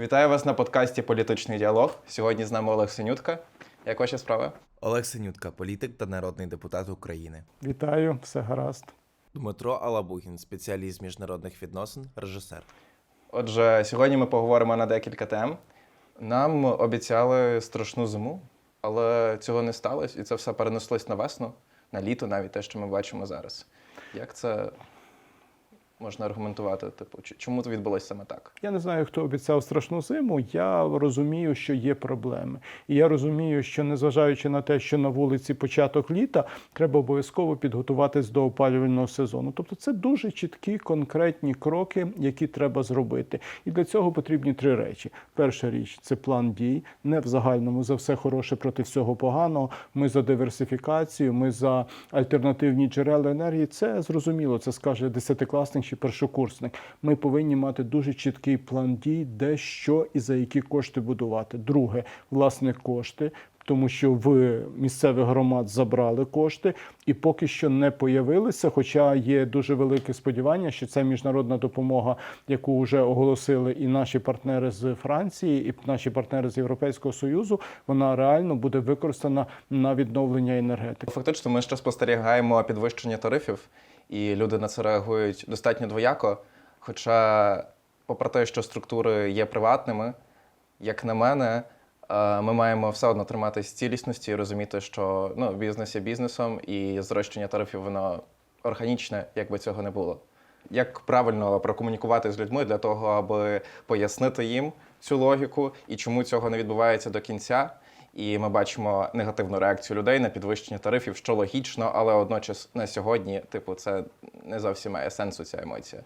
Вітаю вас на подкасті Політичний діалог. Сьогодні з нами Олег Синютка. Як ваші справи? Олег Синютка, політик та народний депутат України. Вітаю, все гаразд. Дмитро Алабухін, спеціаліст з міжнародних відносин, режисер. Отже, сьогодні ми поговоримо на декілька тем. Нам обіцяли страшну зиму, але цього не сталося, і це все перенеслось на весну, на літо, навіть те, що ми бачимо зараз. Як це можна аргументувати? Типу, чому це відбулося саме так? Я не знаю, хто обіцяв страшну зиму. Я розумію, що є проблеми. І я розумію, що незважаючи на те, що на вулиці початок літа, треба обов'язково підготуватись до опалювального сезону. Тобто це дуже чіткі, конкретні кроки, які треба зробити. І для цього потрібні три речі: перша річ це план дій, не в загальному за все хороше проти всього поганого. Ми за диверсифікацію, ми за альтернативні джерела енергії. Це зрозуміло. Це скаже десятикласник чи першокурсник. Ми повинні мати дуже чіткий план дій, де що і за які кошти будувати. Друге, власне, кошти. Тому що в місцевих громад забрали кошти і поки що не появилися. Хоча є дуже велике сподівання, що це міжнародна допомога, яку вже оголосили і наші партнери з Франції, і наші партнери з Європейського Союзу, вона реально буде використана на відновлення енергетики. Фактично, ми ще спостерігаємо підвищення тарифів, і люди на це реагують достатньо двояко. Хоча, попри те, що структури є приватними, як на мене, ми маємо все одно триматись цілісності і розуміти, що ну, бізнес є бізнесом, і зрощення тарифів воно органічне, як би цього не було. Як правильно прокомунікувати з людьми для того, аби пояснити їм цю логіку і чому цього не відбувається до кінця? І ми бачимо негативну реакцію людей на підвищення тарифів, що логічно, але одночас на сьогодні, типу, це не зовсім має сенсу ця емоція.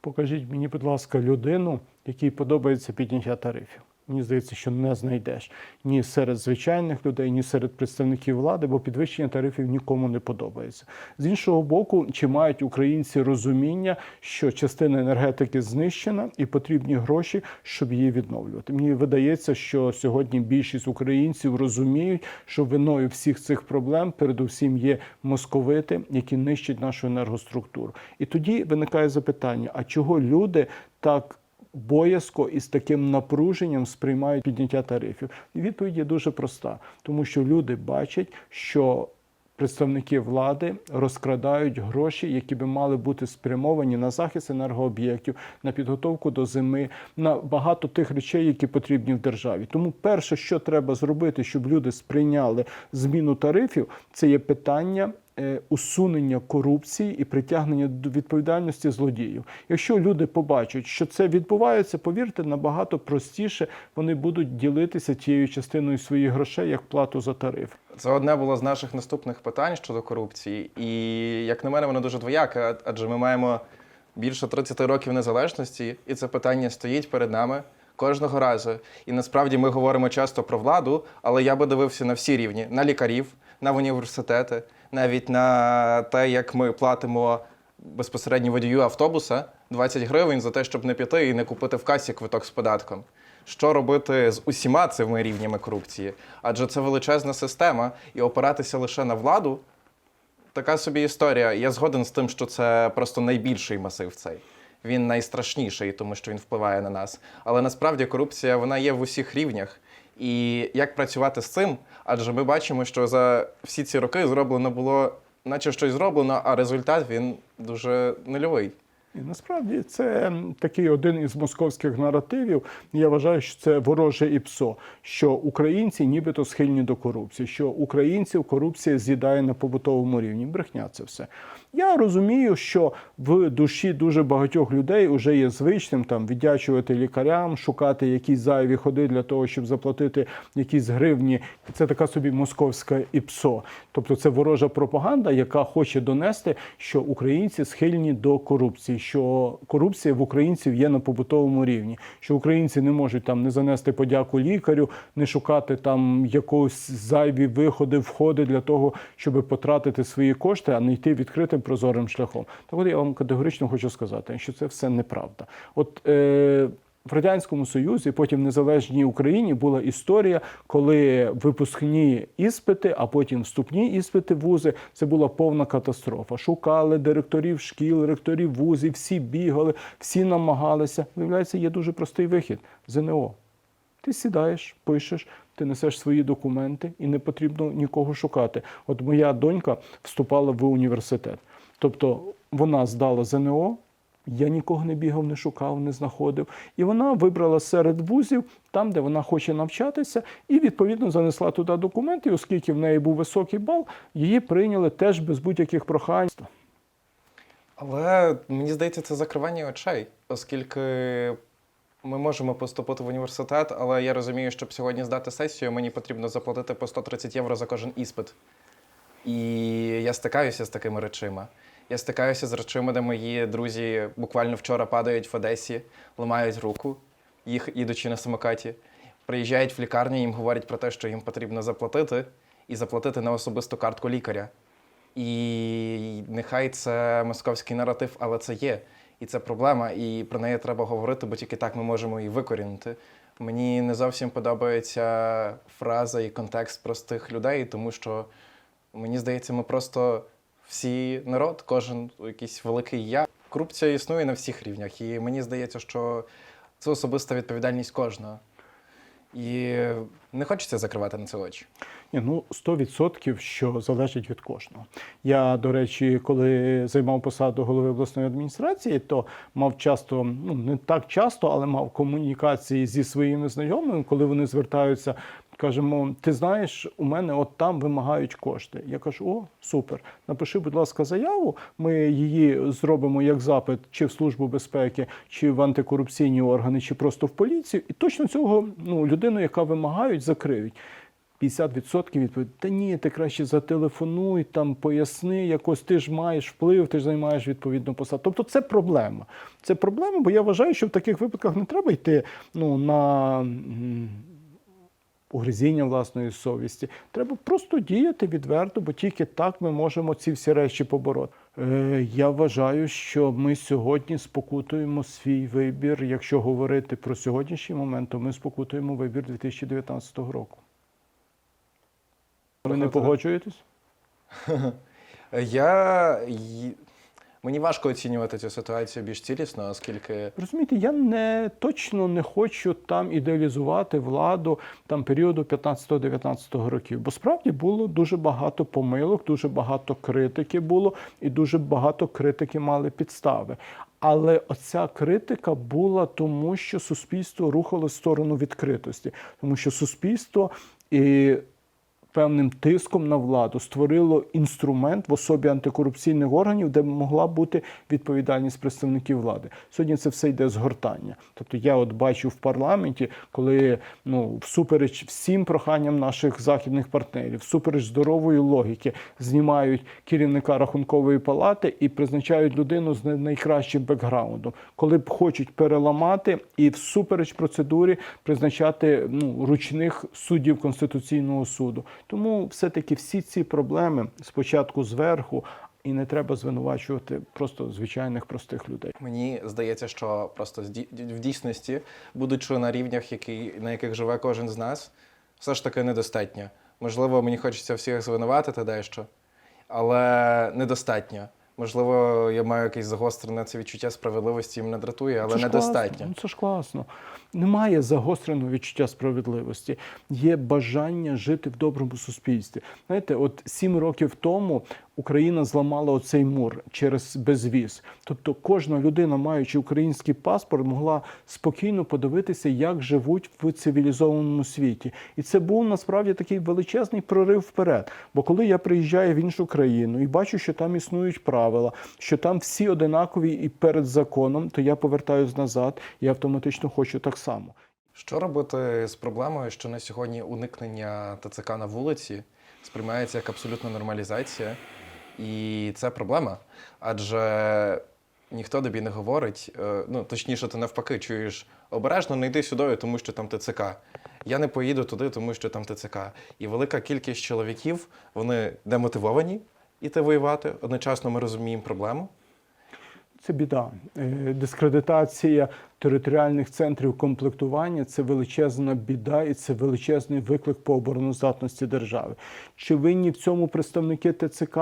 Покажіть мені, будь ласка, людину, якій подобається підняття тарифів. Мені здається, що не знайдеш ні серед звичайних людей, ні серед представників влади, бо підвищення тарифів нікому не подобається. З іншого боку, чи мають українці розуміння, що частина енергетики знищена і потрібні гроші, щоб її відновлювати? Мені видається, що сьогодні більшість українців розуміють, що виною всіх цих проблем передусім є московити, які нищать нашу енергоструктуру. І тоді виникає запитання: а чого люди так? Боязко і з таким напруженням сприймають підняття тарифів? І відповідь є дуже проста, тому що люди бачать, що представники влади розкрадають гроші, які би мали бути спрямовані на захист енергооб'єктів, на підготовку до зими, на багато тих речей, які потрібні в державі. Тому перше, що треба зробити, щоб люди сприйняли зміну тарифів, це є питання усунення корупції і притягнення до відповідальності злодіїв. Якщо люди побачать, що це відбувається, повірте, набагато простіше вони будуть ділитися тією частиною своїх грошей як плату за тариф. Це одне було з наших наступних питань щодо корупції, і як на мене, воно дуже двояке, адже ми маємо більше 30 років незалежності, і це питання стоїть перед нами кожного разу. І насправді ми говоримо часто про владу, але я би дивився на всі рівні: на лікарів, на університети, навіть на те, як ми платимо безпосередньо водію автобуса 20 гривень за те, щоб не піти і не купити в касі квиток з податком. Що робити з усіма цими рівнями корупції? Адже це величезна система, і опиратися лише на владу така собі історія. Я згоден з тим, що це просто найбільший масив цей. Він найстрашніший, тому що він впливає на нас. Але насправді корупція вона є в усіх рівнях. І як працювати з цим? Адже ми бачимо, що за всі ці роки зроблено було, наче щось зроблено, а результат він дуже нульовий. І насправді це такий один із московських наративів. Я вважаю, що це вороже і псо, що українці нібито схильні до корупції, що українців корупція з'їдає на побутовому рівні. Брехня це все. Я розумію, що в душі дуже багатьох людей вже є звичним там віддячувати лікарям, шукати якісь зайві ходи для того, щоб заплатити якісь гривні. Це така собі московська ІПСО. Тобто це ворожа пропаганда, яка хоче донести, що українці схильні до корупції, що корупція в українців є на побутовому рівні, що українці не можуть там не занести подяку лікарю, не шукати там якогось зайві виходи, входи для того, щоб потратити свої кошти, а не йти відкритим прозорим шляхом. Так от я вам категорично хочу сказати, що це все неправда. От е, в радянському Союзі, потім в незалежній Україні була історія, коли випускні іспити, а потім вступні іспити вузи. Це була повна катастрофа. Шукали директорів шкіл, ректорів вузів, всі бігали, всі намагалися. Виявляється, є дуже простий вихід ЗНО. Ти сідаєш, пишеш, ти несеш свої документи і не потрібно нікого шукати. От моя донька вступала в університет. Тобто вона здала ЗНО, я нікого не бігав, не шукав, не знаходив. І вона вибрала серед вузів там, де вона хоче навчатися, і відповідно занесла туди документи. Оскільки в неї був високий бал, її прийняли теж без будь-яких прохань. Але мені здається, це закривання очей, оскільки ми можемо поступити в університет, але я розумію, щоб сьогодні здати сесію, мені потрібно заплатити по 130 євро за кожен іспит. І я стикаюся з такими речима. Я стикаюся з речима, де мої друзі буквально вчора падають в Одесі, ламають руку, їх ідучи на самокаті. Приїжджають в лікарню, їм говорять про те, що їм потрібно заплатити, і заплатити на особисту картку лікаря. І нехай це московський наратив, але це є. І це проблема, і про неї треба говорити, бо тільки так ми можемо її викорінити. Мені не зовсім подобається фраза і контекст простих людей, тому що мені здається, ми просто всі народ, кожен якийсь великий я. Корупція існує на всіх рівнях, і мені здається, що це особиста відповідальність кожного. І не хочеться закривати на це очі. Ні, ну 100% що залежить від кожного. Я, до речі, коли займав посаду голови обласної адміністрації, то мав часто, ну не так часто, але мав комунікації зі своїми знайомими, коли вони звертаються. Кажемо, ти знаєш, у мене от там вимагають кошти. Я кажу: о, супер. Напиши, будь ласка, заяву. Ми її зробимо як запит чи в службу безпеки, чи в антикорупційні органи, чи просто в поліцію. І точно цього ну, людину, яка вимагають, закриють. 50% відповідь, та ні, ти краще зателефонуй, там поясни, якось ти ж маєш вплив, ти ж займаєш відповідну посаду. Тобто це проблема. Це проблема, бо я вважаю, що в таких випадках не треба йти ну, на угризіння власної совісті. Треба просто діяти відверто, бо тільки так ми можемо ці всі речі побороти. Е, я вважаю, що ми сьогодні спокутуємо свій вибір. Якщо говорити про сьогоднішній момент, то ми спокутуємо вибір 2019 року. Ви не погоджуєтесь? Я мені важко оцінювати цю ситуацію більш цілісно, оскільки Розумієте, я не точно не хочу там ідеалізувати владу там періоду 15-19 років, бо справді було дуже багато помилок, дуже багато критики було, і дуже багато критики мали підстави. Але оця критика була тому, що суспільство рухало в сторону відкритості, тому що суспільство і певним тиском на владу створило інструмент в особі антикорупційних органів, де могла бути відповідальність представників влади. Сьогодні це все йде згортання. Тобто я от бачу в парламенті, коли ну всупереч всім проханням наших західних партнерів, всупереч здорової логіки, знімають керівника рахункової палати і призначають людину з найкращим бекграундом, коли б хочуть переламати і всупереч процедурі призначати ну, ручних суддів Конституційного суду. Тому все-таки всі ці проблеми спочатку зверху, і не треба звинувачувати просто звичайних простих людей. мені здається, що просто в дійсності, будучи на рівнях, які, на яких живе кожен з нас, все ж таки недостатньо. Можливо, мені хочеться всіх звинуватити дещо, але недостатньо. Можливо, я маю якесь загострене це відчуття справедливості, і мене дратує, але Це недостатньо. Класно. Ну, це ж класно. Немає загостреного відчуття справедливості. Є бажання жити в доброму суспільстві. Знаєте, от сім років тому Україна зламала оцей мур через безвіз. Тобто кожна людина, маючи український паспорт, могла спокійно подивитися, як живуть в цивілізованому світі. І це був насправді такий величезний прорив вперед. Бо коли я приїжджаю в іншу країну і бачу, що там існують правила, що там всі одинакові і перед законом, то я повертаюсь назад і автоматично хочу так само. Що робити з проблемою, що на сьогодні уникнення ТЦК на вулиці сприймається як абсолютна нормалізація, і це проблема. Адже ніхто тобі не говорить, е, ну точніше, ти навпаки чуєш обережно не йди сюди, тому що там ТЦК. Я не поїду туди, тому що там ТЦК. І велика кількість чоловіків вони демотивовані іти воювати. Одночасно ми розуміємо проблему. Це біда. Е, Дискредитація територіальних центрів комплектування це величезна біда і це величезний виклик по обороноздатності держави. Чи винні в цьому представники ТЦК?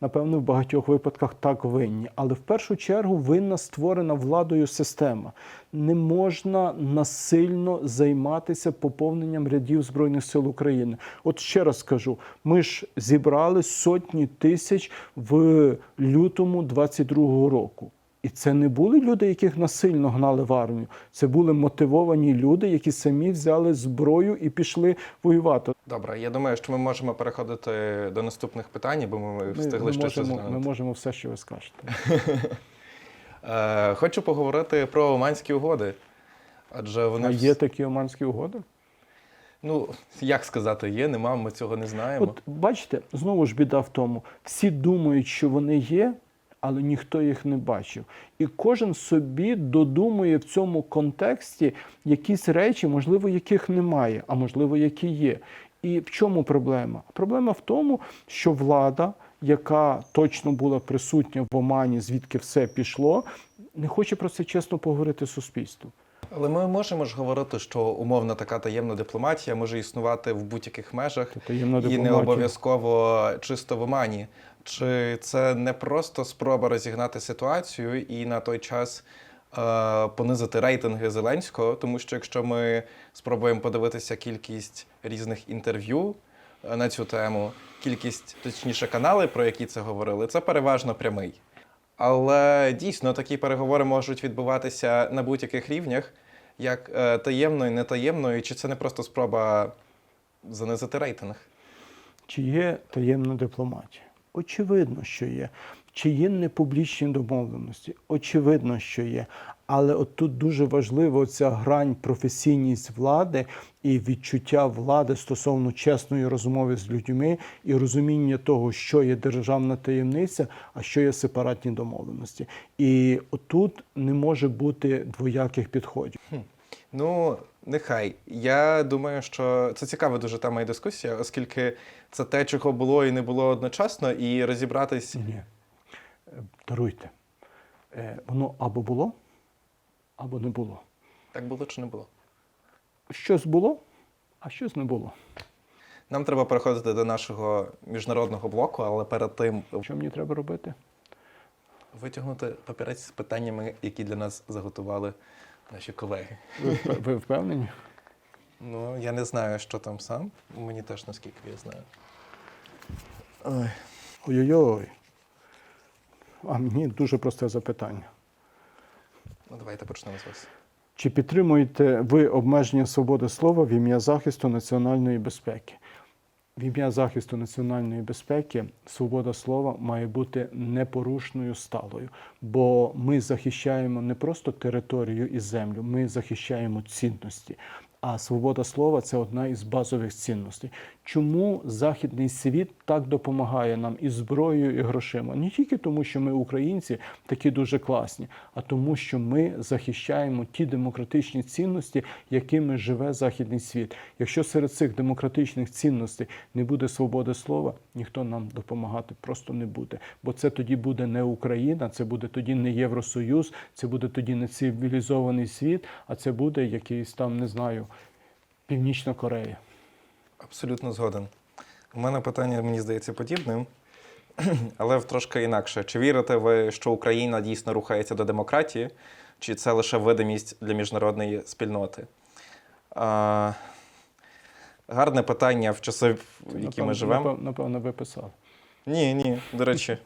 Напевно, в багатьох випадках так винні. Але в першу чергу винна створена владою система. Не можна насильно займатися поповненням рядів Збройних сил України. От ще раз скажу: ми ж зібрали сотні тисяч в лютому 22-го року. І це не були люди, яких насильно гнали в армію. Це були мотивовані люди, які самі взяли зброю і пішли воювати. Добре, я думаю, що ми можемо переходити до наступних питань, бо ми, Ми, встигли ми, щось можемо, ми можемо все, що ви скажете. Е, хочу поговорити про Оманські угоди. Адже вони А є такі оманські угоди? ну як сказати, є, нема, ми цього не знаємо. От бачите, знову ж біда в тому. Всі думають, що вони є, але ніхто їх не бачив. І кожен собі додумує в цьому контексті якісь речі, можливо, яких немає, а можливо, які є. І в чому проблема? Проблема в тому, що влада, яка точно була присутня в Омані, звідки все пішло, не хоче про це чесно поговорити суспільству. Але ми можемо ж говорити, що умовно така таємна дипломатія може існувати в будь-яких межах Та і не обов'язково чисто в Омані. Чи це не просто спроба розігнати ситуацію і на той час е, понизити рейтинги Зеленського? Тому що якщо ми спробуємо подивитися кількість різних інтерв'ю е, на цю тему, кількість, точніше, канали, про які це говорили, це переважно прямий. Але дійсно такі переговори можуть відбуватися на будь-яких рівнях, як е, таємно і нетаємно, і чи це не просто спроба занизити рейтинг? Чи є таємна дипломатія? Очевидно, що є. Чи є непублічні домовленості? Очевидно, що є. Але от тут дуже важливо ця грань професійність влади і відчуття влади стосовно чесної розмови з людьми і розуміння того, що є державна таємниця, а що є сепаратні домовленості. І отут не може бути двояких підходів. Ну, нехай. Я думаю, що це цікава дуже тема і дискусія, оскільки це те, чого було і не було одночасно, і розібратись. Ні. Даруйте. Е, Воно або було, або не було. Так було чи не було? Щось було, а щось не було. Нам треба переходити до нашого міжнародного блоку, але перед тим Що мені треба робити? витягнути папірець з питаннями, які для нас заготували наші колеги. Ви, ви впевнені? Ну, я не знаю, що там сам. Мені теж наскільки я знаю. Ой. Ой-ой-ой. А мені дуже просте запитання. Ну, давайте почнемо з вас. Чи підтримуєте ви обмеження свободи слова в ім'я захисту національної безпеки? В ім'я захисту національної безпеки свобода слова має бути непорушною сталою, бо ми захищаємо не просто територію і землю, ми захищаємо цінності. А свобода слова це одна із базових цінностей. Чому західний світ так допомагає нам і зброєю, і грошима? Не тільки тому, що ми українці такі дуже класні, а тому, що ми захищаємо ті демократичні цінності, якими живе західний світ. Якщо серед цих демократичних цінностей не буде свободи слова, ніхто нам допомагати просто не буде. Бо це тоді буде не Україна, це буде тоді не Євросоюз, це буде тоді не цивілізований світ, а це буде якийсь там, не знаю, Північна Корея. Абсолютно згоден. У мене питання, мені здається, подібним, але в трошки інакше. Чи вірите ви, що Україна дійсно рухається до демократії, чи це лише видимість для міжнародної спільноти? А, гарне питання в часи, в які Напевно- ми живемо. напев- Напевно, ви писали. Ні, ні, до речі,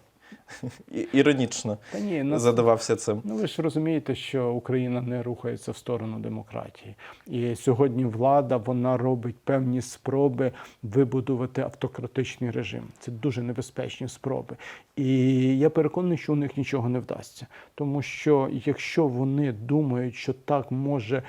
іронічно Та ні, нас- задавався цим. Ну, ви ж розумієте, що Україна не рухається в сторону демократії. І сьогодні влада вона робить певні спроби вибудувати автократичний режим. Це дуже небезпечні спроби. І я переконаний, що у них нічого не вдасться. Тому що якщо вони думають, що так може.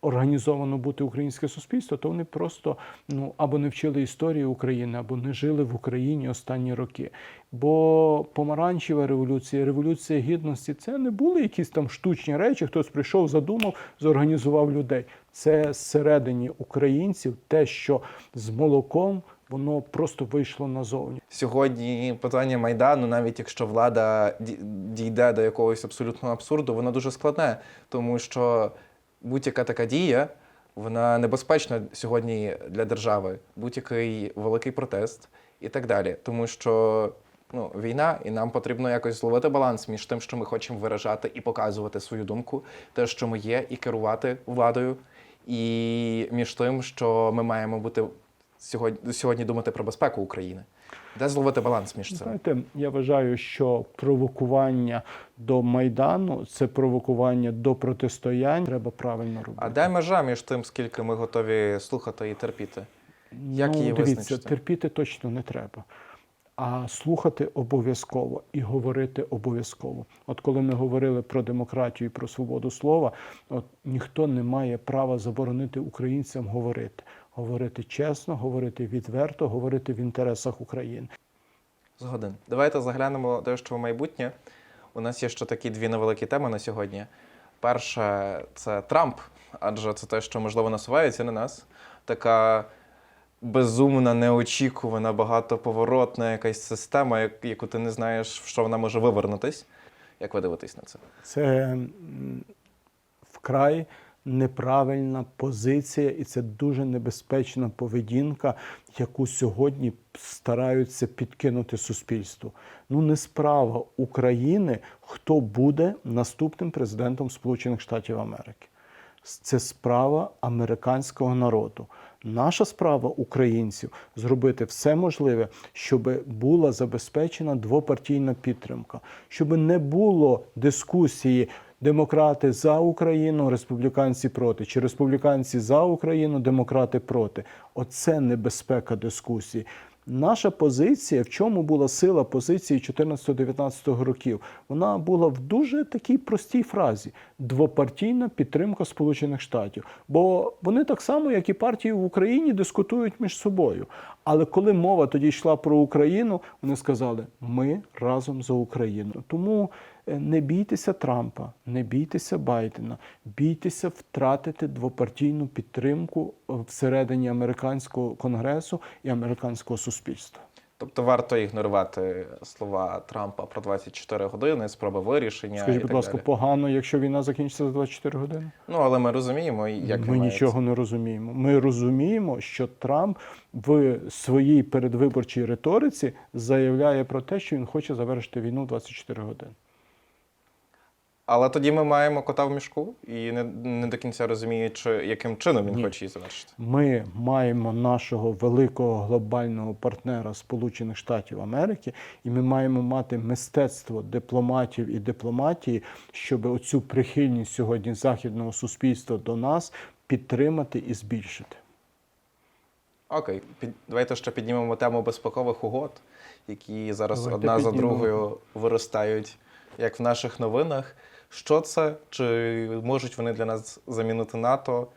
Організовано бути українське суспільство, то вони просто ну або не вчили історії України, або не жили в Україні останні роки. Бо помаранчева революція, революція гідності це не були якісь там штучні речі. Хтось прийшов, задумав, зорганізував людей. Це зсередині українців те, що з молоком воно просто вийшло назовні. Сьогодні питання Майдану, навіть якщо влада дійде до якогось абсолютного абсурду, воно дуже складне, тому що будь-яка така дія, вона небезпечна сьогодні для держави, будь-який великий протест і так далі. Тому що ну, війна, і нам потрібно якось зловити баланс між тим, що ми хочемо виражати і показувати свою думку, те, що ми є, і керувати владою, і між тим, що ми маємо бути сьогодні, сьогодні думати про безпеку України. Де зловити баланс між цим? Знаєте, я вважаю, що провокування до майдану це провокування до протистоянь. Треба правильно робити. А де межа між тим, скільки ми готові слухати і терпіти? Як ну, її дивіться, визначити? терпіти точно не треба. А слухати обов'язково і говорити обов'язково. От коли ми говорили про демократію і про свободу слова, от ніхто не має права заборонити українцям говорити. Говорити чесно, говорити відверто, говорити в інтересах України. Згоден. Давайте заглянемо дещо в майбутнє. У нас є ще такі дві невеликі теми на сьогодні. Перше це Трамп, адже це те, що можливо насувається на нас. Така безумна, неочікувана, багатоповоротна якась система, яку ти не знаєш, в що вона може вивернутись. Як ви дивитесь на це? Це вкрай неправильна позиція, і це дуже небезпечна поведінка, яку сьогодні стараються підкинути суспільству. Ну, не справа України, хто буде наступним президентом Сполучених Штатів Америки. Це справа американського народу. Наша справа українців зробити все можливе, щоб була забезпечена двопартійна підтримка, щоб не було дискусії демократи за Україну, республіканці проти, чи республіканці за Україну, демократи проти. Оце небезпека дискусії. Наша позиція, в чому була сила позиції 14-19 років? Вона була в дуже такій простій фразі: двопартійна підтримка Сполучених Штатів. Бо вони так само, як і партії в Україні, дискутують між собою. Але коли мова тоді йшла про Україну, вони сказали: ми разом за Україну. Тому е, не бійтеся Трампа, не бійтеся Байдена, бійтеся втратити двопартійну підтримку е, всередині американського конгресу і американського суспільства. Тобто варто ігнорувати слова Трампа про 24 години, спроби вирішення. Скажіть, і будь так ласка, далі. погано, якщо війна закінчиться за 24 години? Ну, але ми розуміємо, як Ми нічого не розуміємо. Ми розуміємо, що Трамп в своїй передвиборчій риториці заявляє про те, що він хоче завершити війну в 24 години. Але тоді ми маємо кота в мішку і не, не до кінця розуміючи, яким чином він Ні. хоче її завершити. Ми маємо нашого великого глобального партнера Сполучених Штатів Америки, і ми маємо мати мистецтво дипломатів і дипломатії, щоб оцю прихильність сьогодні західного суспільства до нас підтримати і збільшити. Окей, під, давайте ще піднімемо тему безпекових угод, які зараз Давайте одна за другою виростають, як в наших новинах. Що це? Чи можуть вони для нас замінити НАТО?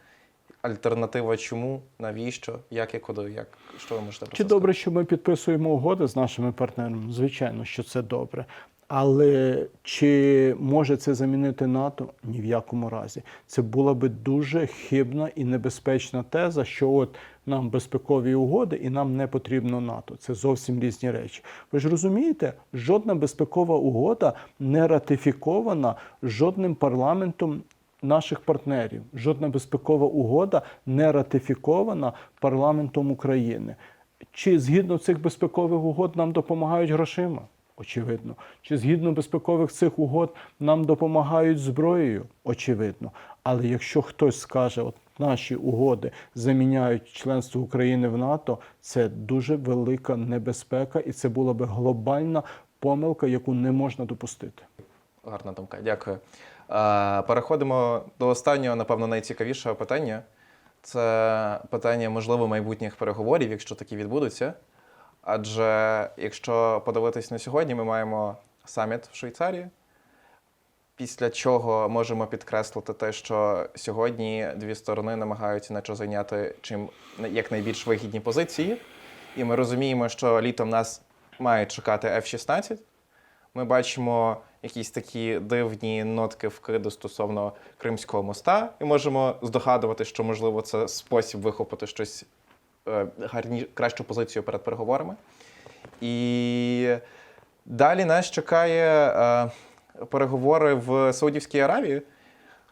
Альтернатива чому? Навіщо? Як і куди? Як що ви можете про Чи це добре, що ми підписуємо угоди з нашими партнерами? Звичайно, що це добре. Але чи може це замінити НАТО? Ні в якому разі. Це була би дуже хибна і небезпечна теза, що от нам безпекові угоди і нам не потрібно НАТО. Це зовсім різні речі. Ви ж розумієте, жодна безпекова угода не ратифікована жодним парламентом наших партнерів. Жодна безпекова угода не ратифікована парламентом України. Чи згідно цих безпекових угод нам допомагають грошима? Очевидно. Чи згідно безпекових цих угод нам допомагають зброєю? Очевидно. Але якщо хтось скаже, от наші угоди заміняють членство України в НАТО, це дуже велика небезпека, і це була би глобальна помилка, яку не можна допустити. Гарна думка, дякую. Переходимо до останнього, напевно, найцікавішого питання. Це питання, можливо, майбутніх переговорів, якщо такі відбудуться. Адже якщо подивитись на сьогодні, ми маємо саміт в Швейцарії, після чого можемо підкреслити те, що сьогодні дві сторони намагаються наче зайняти чим якнайбільш вигідні позиції. І ми розуміємо, що літом нас має чекати F-16. Ми бачимо якісь такі дивні нотки вкиду стосовно Кримського моста, і можемо здогадувати, що можливо це спосіб вихопити щось гарні, кращу позицію перед переговорами. І далі нас чекає е, переговори в Саудівській Аравії.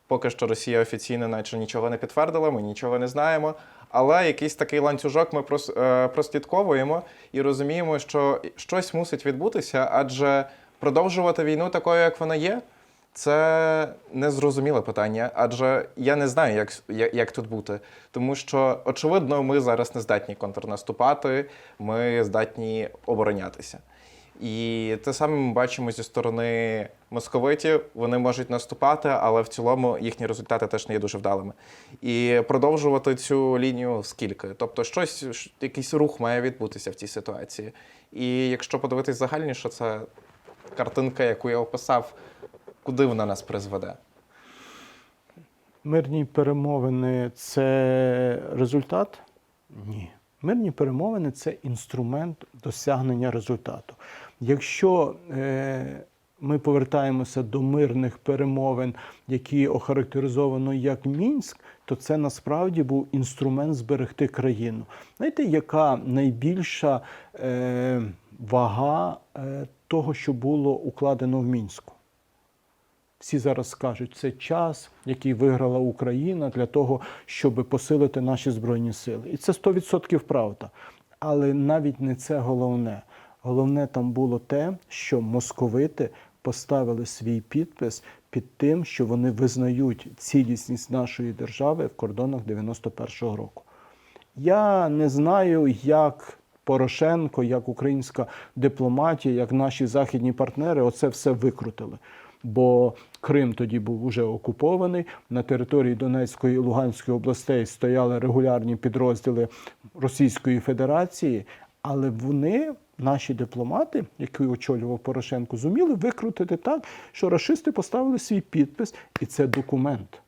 Поки що Росія офіційно, наче нічого не підтвердила, ми нічого не знаємо. Але якийсь такий ланцюжок ми е, прослідковуємо і розуміємо, що щось мусить відбутися, адже продовжувати війну такою, як вона є, це незрозуміле питання, адже я не знаю, як, як, як тут бути. Тому що, очевидно, ми зараз не здатні контрнаступати, ми здатні оборонятися. І те саме ми бачимо зі сторони московитів. Вони можуть наступати, але в цілому їхні результати теж не є дуже вдалими. І продовжувати цю лінію скільки? Тобто, щось, якийсь рух має відбутися в цій ситуації. І якщо подивитись загальніше, це картинка, яку я описав, куди вона нас призведе. Мирні перемовини це результат? Ні. Мирні перемовини це інструмент досягнення результату. Якщо е, ми повертаємося до мирних перемовин, які охарактеризовано як Мінськ, то це насправді був інструмент зберегти країну. Знаєте, яка найбільша е, вага е, того, що було укладено в Мінську? Всі зараз скажуть, це час, який виграла Україна для того, щоб посилити наші збройні сили. І це 100% правда. Але навіть не це головне. Головне там було те, що московити поставили свій підпис під тим, що вони визнають цілісність нашої держави в кордонах 91-го року. Я не знаю, як Порошенко, як українська дипломатія, як наші західні партнери оце все викрутили. Бо Крим тоді був уже окупований. На території Донецької і Луганської областей стояли регулярні підрозділи Російської Федерації, але вони, наші дипломати, які очолював Порошенко, зуміли викрутити так, що рашисти поставили свій підпис, і це документ.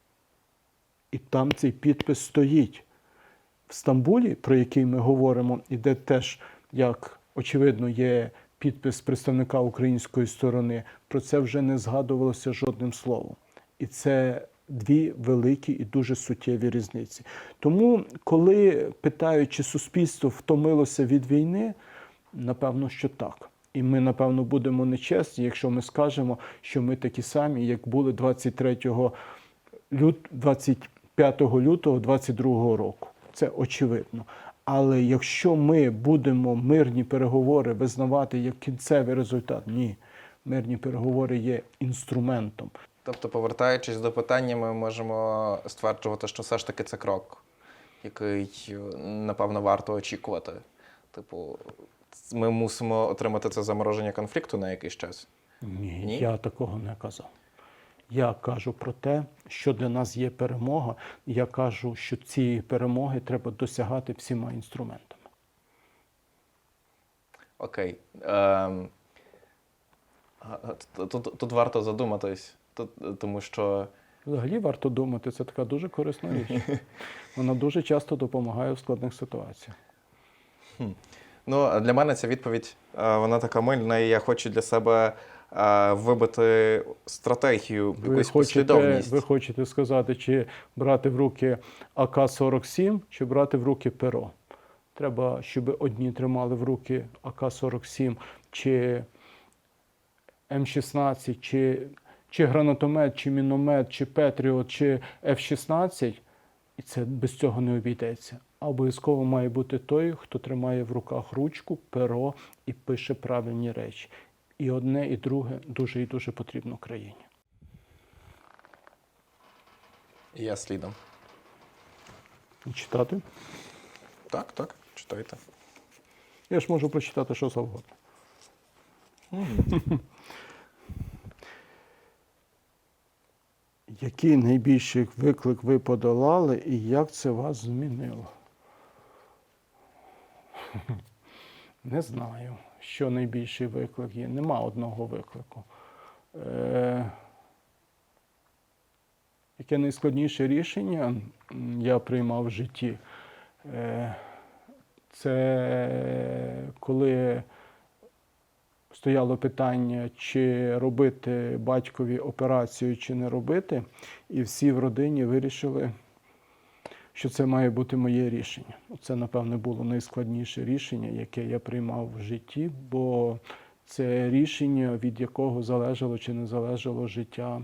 І там цей підпис стоїть. В Стамбулі, про який ми говоримо, і де теж, як очевидно, є підпис представника української сторони, про це вже не згадувалося жодним словом. І це дві великі і дуже суттєві різниці. Тому, коли питають, чи суспільство втомилося від війни, напевно, що так. І ми, напевно, будемо нечесні, якщо ми скажемо, що ми такі самі, як були 23 лют, 25 лютого 22 року. Це очевидно. Але якщо ми будемо мирні переговори визнавати як кінцевий результат, ні. Мирні переговори є інструментом. Тобто, повертаючись до питання, ми можемо стверджувати, що все ж таки це крок, який, напевно, варто очікувати. Типу, ми мусимо отримати це замороження конфлікту на якийсь час. Ні, Ні? я такого не казав. Я кажу про те, що для нас є перемога. Я кажу, що цієї перемоги треба досягати всіма інструментами. Окей. Ем, тут, тут варто задуматись, тут, тому що Взагалі варто думати, це така дуже корисна річ. Вона дуже часто допомагає в складних ситуаціях. ну, а для мене ця відповідь е, вона така мильна, і я хочу для себе вибити стратегію, Ви якусь хочете, послідовність. ви хочете сказати, чи брати в руки АК-47, чи брати в руки перо. Треба, щоб одні тримали в руки АК-47, чи М16, чи, чи гранатомет, чи міномет, чи Петріот, чи F-16. І це без цього не обійдеться. А обов'язково має бути той, хто тримає в руках ручку, перо і пише правильні речі. І одне, і друге дуже і дуже потрібно країні. Я слідом. Читати? Так, так, читайте. Я ж можу прочитати що завгодно. Який найбільший виклик ви подолали і як це вас змінило? Не знаю, що найбільший виклик є. Нема одного виклику. Е, яке найскладніше рішення я приймав в житті? Е, це коли стояло питання, чи робити батькові операцію, чи не робити, і всі в родині вирішили що це має бути моє рішення. Це, напевне, було найскладніше рішення, яке я приймав в житті, бо це рішення, від якого залежало чи не залежало життя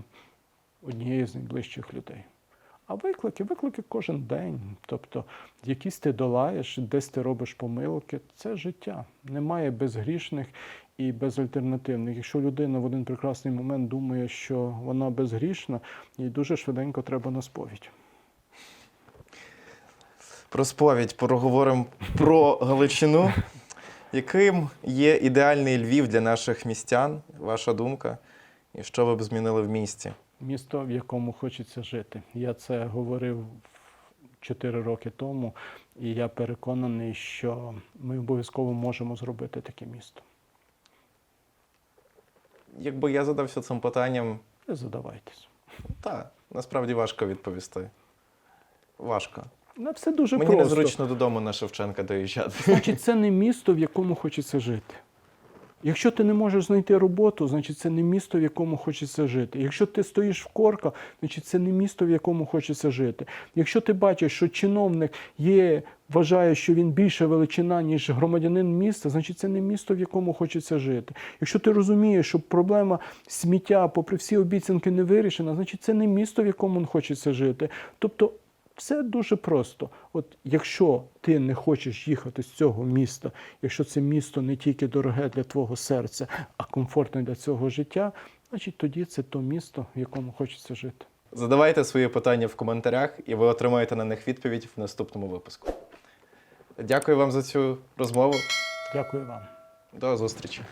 однієї з найближчих людей. А виклики, виклики кожен день. Тобто, якісь ти долаєш, десь ти робиш помилки, це життя. Немає безгрішних і безальтернативних. Якщо людина в один прекрасний момент думає, що вона безгрішна, їй дуже швиденько треба на сповідь. Про сповідь поговоримо про Галичину. Яким є ідеальний Львів для наших містян? Ваша думка? І що ви б змінили в місті? Місто, в якому хочеться жити. Я це говорив 4 роки тому, і я переконаний, що ми обов'язково можемо зробити таке місто. Якби я задався цим питанням, Не задавайтесь. так, насправді важко відповісти. Важко. На все дуже Мені просто. незручно додому на Шевченка доїжджати. Значить, це не місто, в якому хочеться жити. Якщо ти не можеш знайти роботу, значить це не місто, в якому хочеться жити. Якщо ти стоїш в корках, значить це не місто, в якому хочеться жити. Якщо ти бачиш, що чиновник є, вважає, що він більша величина, ніж громадянин міста, значить це не місто, в якому хочеться жити. Якщо ти розумієш, що проблема сміття, попри всі обіцянки, не вирішена, значить це не місто, в якому хочеться жити. Тобто все дуже просто. От якщо ти не хочеш їхати з цього міста, якщо це місто не тільки дороге для твого серця, а комфортне для цього життя, значить тоді це то місто, в якому хочеться жити. Задавайте свої питання в коментарях, і ви отримаєте на них відповідь в наступному випуску. Дякую вам за цю розмову. Дякую вам. До зустрічі.